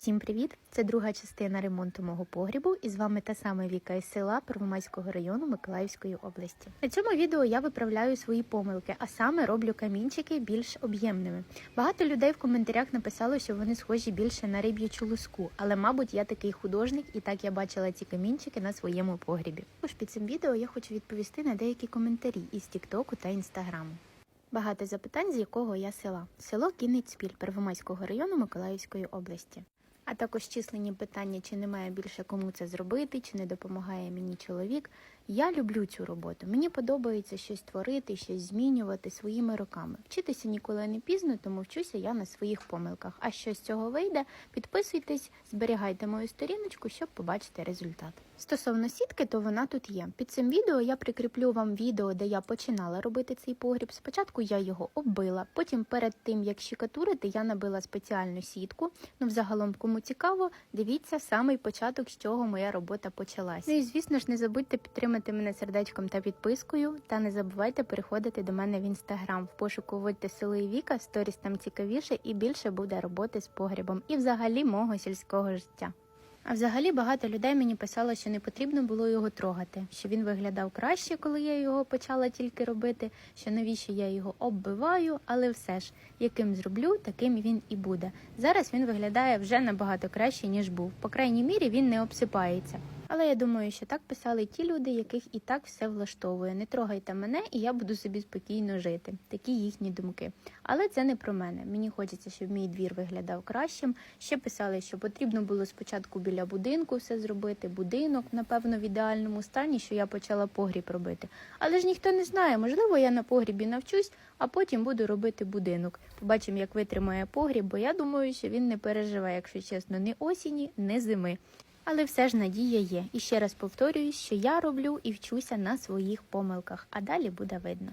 Всім привіт! Це друга частина ремонту мого погрібу, і з вами та сама Віка із села Первомайського району Миколаївської області. На цьому відео я виправляю свої помилки, а саме роблю камінчики більш об'ємними. Багато людей в коментарях написало, що вони схожі більше на риб'ячу луску, але, мабуть, я такий художник, і так я бачила ці камінчики на своєму погрібі. Тож під цим відео я хочу відповісти на деякі коментарі із Тіктоку та Інстаграму. Багато запитань, з якого я села. Село Кінницьпіль Первомайського району Миколаївської області. А також численні питання, чи немає більше кому це зробити, чи не допомагає мені чоловік. Я люблю цю роботу. Мені подобається щось творити, щось змінювати своїми руками. Вчитися ніколи не пізно, тому вчуся я на своїх помилках. А що з цього вийде, підписуйтесь, зберігайте мою сторіночку, щоб побачити результат. Стосовно сітки, то вона тут є. Під цим відео я прикріплю вам відео, де я починала робити цей погріб. Спочатку я його оббила, потім перед тим як щикатурити, я набила спеціальну сітку. Ну, взагалом, кому цікаво, дивіться самий початок, з чого моя робота почалася. Ну і звісно ж, не забудьте підтримати мене сердечком та підпискою. Та не забувайте переходити до мене в інстаграм. В пошуку вводьте село і Віка, сторіс там цікавіше і більше буде роботи з погрібом і взагалі мого сільського життя. А взагалі багато людей мені писало, що не потрібно було його трогати, що він виглядав краще, коли я його почала тільки робити, що навіщо я його оббиваю, але все ж, яким зроблю, таким він і буде. Зараз він виглядає вже набагато краще, ніж був. По крайній мірі він не обсипається. Але я думаю, що так писали ті люди, яких і так все влаштовує. Не трогайте мене, і я буду собі спокійно жити. Такі їхні думки. Але це не про мене. Мені хочеться, щоб мій двір виглядав кращим. Ще писали, що потрібно було спочатку біля будинку все зробити. Будинок, напевно, в ідеальному стані, що я почала погріб робити. Але ж ніхто не знає. Можливо, я на погрібі навчусь, а потім буду робити будинок. Побачимо, як витримає погріб, бо я думаю, що він не переживе, якщо чесно, ні осені, ні зими. Але все ж надія є. І ще раз повторюю, що я роблю і вчуся на своїх помилках, а далі буде видно.